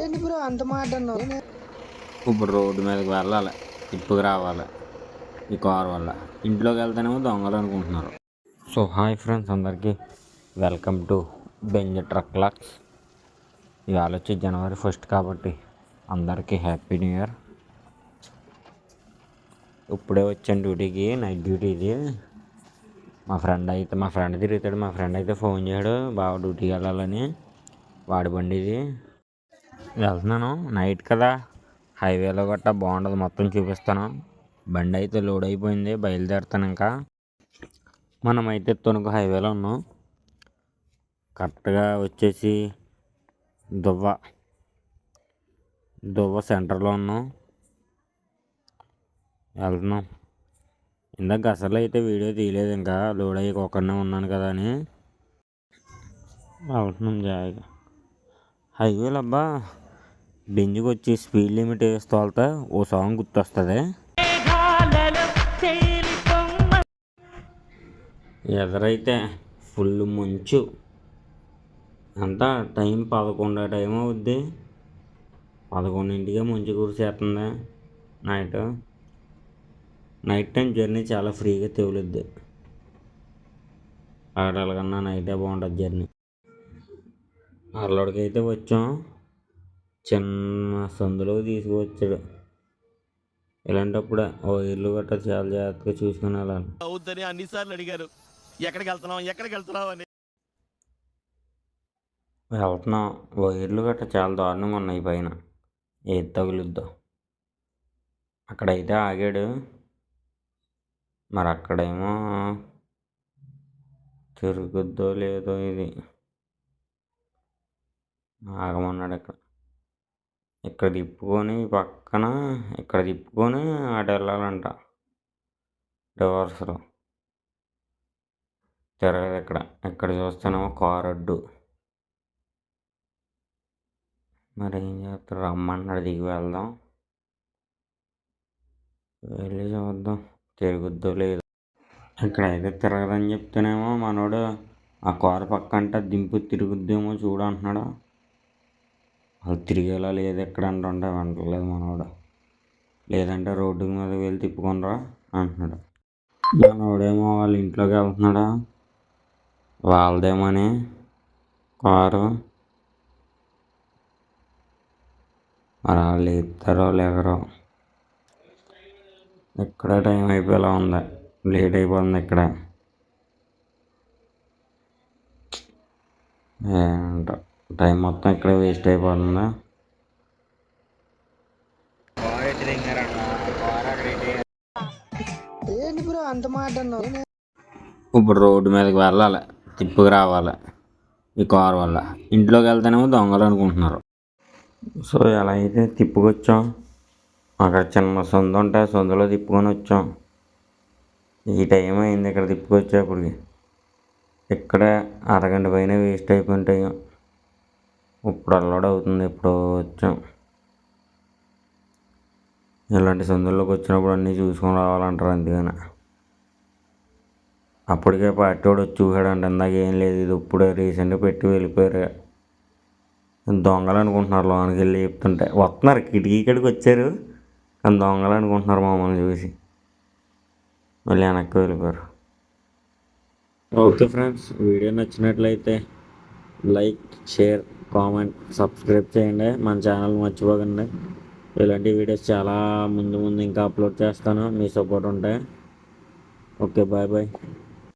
ఏంటి బ్రో అంత మాట ఇప్పుడు రోడ్డు మీదకి వెళ్ళాలి. ఇప్పుడు రావాలి. ఈ కార్ వల్ల. ఇంట్లోకి వెళ్తేనేమో దొంగలు అనుకుంటున్నారు. సో హాయ్ ఫ్రెండ్స్ అందరికీ. Welcome to Benz truck locks. ఇవాళ వచ్చి జనవరి ఫస్ట్ కాబట్టి అందరికీ హ్యాపీ న్యూ ఇయర్. ఇప్పుడే వచ్చాను డ్యూటీకి నైట్ డ్యూటీ ఇది మా ఫ్రెండ్ అయితే మా ఫ్రెండ్ తిరుగుతాడు మా ఫ్రెండ్ అయితే ఫోన్ చేయడు. బాగా డ్యూటీకి వెళ్ళాలని. వాడి బండి ఇది. వెళ్తున్నాను. నైట్ కదా. హైవేలో గట్టా బాగుండదు. మొత్తం చూపిస్తాను. బండి అయితే లోడ్ అయిపోయింది. బయలుదేరుతాను ఇంకా. మనం అయితే తణుకు హైవేలో ఉన్నాం. కరెక్ట్గా వచ్చేసి దువ్వ. దువ్వ సెంటర్లో ఉన్నాం. వెళ్తున్నాం. ఇందాక అసలు అయితే వీడియో తీయలేదు ఇంకా. లోడ్ అయ్యి ఒక్కడనే ఉన్నాను కదా అని. అవుతున్నాం జాయిగా హైవేలు అబ్బా. బెంజ్కి వచ్చి స్పీడ్ లిమిట్ వేస్తూ వెళ్తే ఓ సాంగ్ గుర్తొస్తుంది. ఎదరైతే ఫుల్ మంచు. అంతా టైం పదకొండు టైం అవుద్ది. పదకొండింటికే మంచు కురిసేస్తుంది నైట్. నైట్ టైం జర్నీ చాలా ఫ్రీగా తేలుద్ది ఆడలకన్నా నైటే బాగుంటుంది జర్నీ అల్లుడికి అయితే వచ్చాం. చిన్న సందులో తీసుకువచ్చాడు. ఇలాంటప్పుడే ఓ ఇల్లు గట్రా చాలా జాగ్రత్తగా చూసుకుని వెళ్ళాలి. అవుద్దని అన్నిసార్లు అడిగారు. ఎక్కడికి వెళ్తున్నాం ఎక్కడికి వెళ్తున్నాం అని. వెళ్తున్నాం. వైర్లు గట్రా చాలా దారుణంగా ఉన్నాయి పైన. ఏది తగులుద్దో. అక్కడైతే ఆగాడు. మరి అక్కడేమో తిరుగుద్దో లేదో ఇది. ఆగమన్నాడు ఇక్కడ ఇక్కడ తిప్పుకొని పక్కన ఇక్కడ తిప్పుకొని అటు వెళ్ళాలంట రివర్స్లో తిరగదు ఇక్కడ ఇక్కడ చూస్తేనేమో కారు అడ్డు మరి ఏం చేస్తారు రమ్మన్నాడు దిగి వెళ్దాం. వెళ్ళి చూద్దాం. తిరుగుద్దో లేదు. ఇక్కడ అయితే తిరగదని చెప్తేనేమో మనోడు ఆ కారు పక్కంట దింపు తిరుగుద్దేమో చూడు అంటున్నాడు. అది తిరిగేలా లేదు ఎక్కడ అంటుంటే వెంటలేదు మనోడు. లేదంటే రోడ్డు మీద వెళ్ళి తిప్పుకొనరా అంటున్నాడు. మనోడేమో వాళ్ళ ఇంట్లోకి వెళ్తున్నాడా? వాళ్ళదేమని? కారు? మరి వాళ్ళు ఎత్తారో లేకరో? ఇక్కడ టైం అయిపోయేలా ఉంది? లేట్ అయిపోతుంది ఇక్కడ. ఏంటో? టైం మొత్తం ఇక్కడ వేస్ట్ అయిపోతుందా? అంత మాట ఇప్పుడు రోడ్డు మీదకి వెళ్ళాలి. తిప్పుకు రావాలి. ఈ కార్ వల్ల. ఇంట్లోకి వెళ్తేనేమో దొంగలు అనుకుంటున్నారు. సో ఎలా అయితే తిప్పుకొచ్చాం అక్కడ చిన్న సొంత ఉంటే ఆ సొంతలో తిప్పుకొని వచ్చాం. ఈ టైం అయింది ఇక్కడ తిప్పుకొచ్చేప్పటికి. ఇక్కడ అరగంట పైన వేస్ట్ అయిపోయిన టైం. ఇప్పుడు అల్లడ అవుతుంది ఎప్పుడో వచ్చాం. ఇలాంటి సందుల్లోకి వచ్చినప్పుడు అన్నీ చూసుకొని రావాలంటారు అందుకని. అప్పటికే పార్టీ వాడు వచ్చి చూసాడంట ఇందాక ఏం లేదు ఇది ఇప్పుడే రీసెంట్గా పెట్టి వెళ్ళిపోయారు. దొంగలు అనుకుంటున్నారు లోనికి వెళ్ళి చెప్తుంటే. వస్తున్నారు కిటికీ ఇక్కడికి వచ్చారు. కానీ దొంగలు అనుకుంటున్నారు మమ్మల్ని చూసి. మళ్ళీ వెనక్కి వెళ్ళిపోయారు. ఓకే ఫ్రెండ్స్ వీడియో నచ్చినట్లయితే లైక్ షేర్ కామెంట్ సబ్స్క్రైబ్ చేయండి. మన ఛానల్ మర్చిపోకండి. ఇలాంటి వీడియోస్ చాలా ముందు ముందు ఇంకా అప్లోడ్ చేస్తాను. మీ సపోర్ట్ ఉంటే. Okay bye bye.